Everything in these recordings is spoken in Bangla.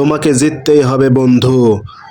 তোমাকে জিততেই হবে, বন্ধু।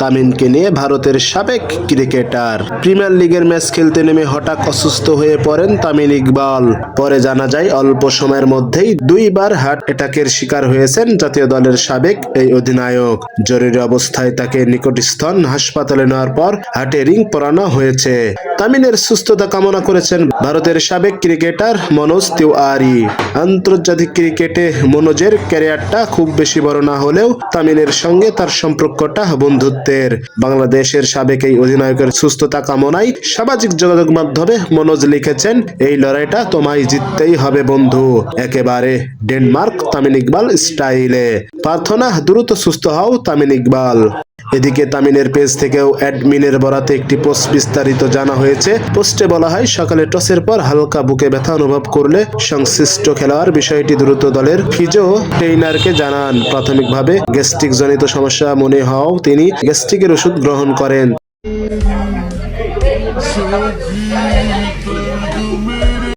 তামিনকে নিয়ে ভারতের সাবেক ক্রিকেটার। প্রিমিয়ার লিগের ম্যাচ খেলতে নেমে হঠাৎ অসুস্থ হয়ে পড়েন তামিন ইকবাল। পরে জানা যায়, অল্প সময়ের মধ্যেই দুইবার হার্ট অ্যাটাকের শিকার হয়েছেন জাতীয় দলের সাবেক এই অধিনায়ক। জরুরি অবস্থায় তাকে নিকটস্থন হাসপাতালে নেওয়ার পর হার্টে রিং পরানো হয়েছে। তামিনের সুস্থতা কামনা করেছেন ভারতের সাবেক ক্রিকেটার মনোজ তিওয়ারি। আন্তর্জাতিক ক্রিকেটে মনোজের ক্যারিয়ারটা খুব বেশি বড় না হলেও তামিনের সঙ্গে তার সম্পর্কটা বন্ধুত্বের। বাংলাদেশের সাবেক এই অধিনায়কের সুস্থতা কামনায় সামাজিক যোগাযোগ মাধ্যমে মনোজ লিখেছেন, এই লড়াইটা তোমায় জিততেই হবে, বন্ধু। একেবারে ডেনমার্ক তামিন ইকবাল স্টাইলে। প্রার্থনা, দ্রুত সুস্থ হও তামিন ইকবাল। এদিকে তামিনের পেজ থেকেও অ্যাডমিনের বরাতে একটি পোস্ট বিস্তারিত জানা হয়েছে। পোস্টে বলা হয়, সকালে টসের পর হালকা বুকে ব্যথা অনুভব করলে সংশ্লিষ্ট খেলোয়াড় বিষয়টি দ্রুত দলের ফিজো ট্রেইনারকে জানান। প্রাথমিকভাবে গ্যাস্ট্রিক জনিত সমস্যা মনে হওয়াও তিনি গ্যাস্ট্রিকের ওষুধ গ্রহণ করেন।